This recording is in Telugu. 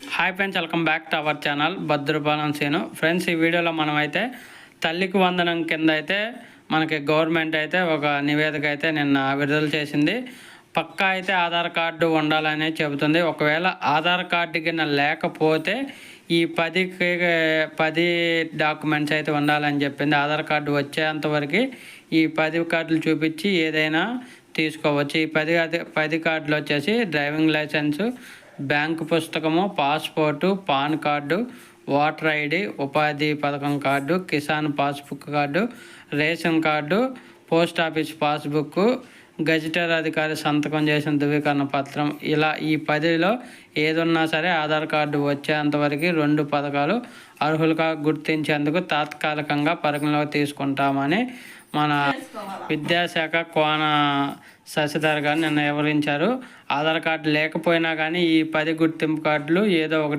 Hi friends welcome back to our channel Bhadrapalem Seenu friends ఈ వీడియోలో మనం అయితే తల్లికి వందనం కింద అయితే మనకి గవర్నమెంట్ అయితే ఒక నివేదిక అయితే నిన్న విడుదల చేసింది. పక్కా అయితే ఆధార్ కార్డు ఉండాలని చెబుతుంది. ఒకవేళ ఆధార్ కార్డు కింద లేకపోతే ఈ పదికి పది డాక్యుమెంట్స్ అయితే ఉండాలని చెప్పింది. ఆధార్ కార్డు వచ్చేంతవరకు ఈ పది కార్డులు చూపించి ఏదైనా తీసుకోవచ్చు. ఈ పది అది పది కార్డులు వచ్చేసి డ్రైవింగ్ లైసెన్సు బ్యాంకు పుస్తకము passport pan card voter ID ఉపాధి పథకం card Kisan passbook card ration card post office passbook gazetted అధికారి సంతకం చేసిన ధృవీకరణ పత్రం. ఇలా ఈ పదిలో ఏదున్నా సరే ఆధార్ కార్డు వచ్చేంతవరకు రెండు పథకాలు అర్హులుగా గుర్తించేందుకు తాత్కాలికంగా పరిగణలోకి తీసుకుంటామని మన విద్యాశాఖ కోన శశిధర్ గారు నిన్న వివరించారు ఆధార్ కార్డు లేకపోయినా కానీ ఈ పది గుర్తింపు కార్డులు ఏదో ఒకటి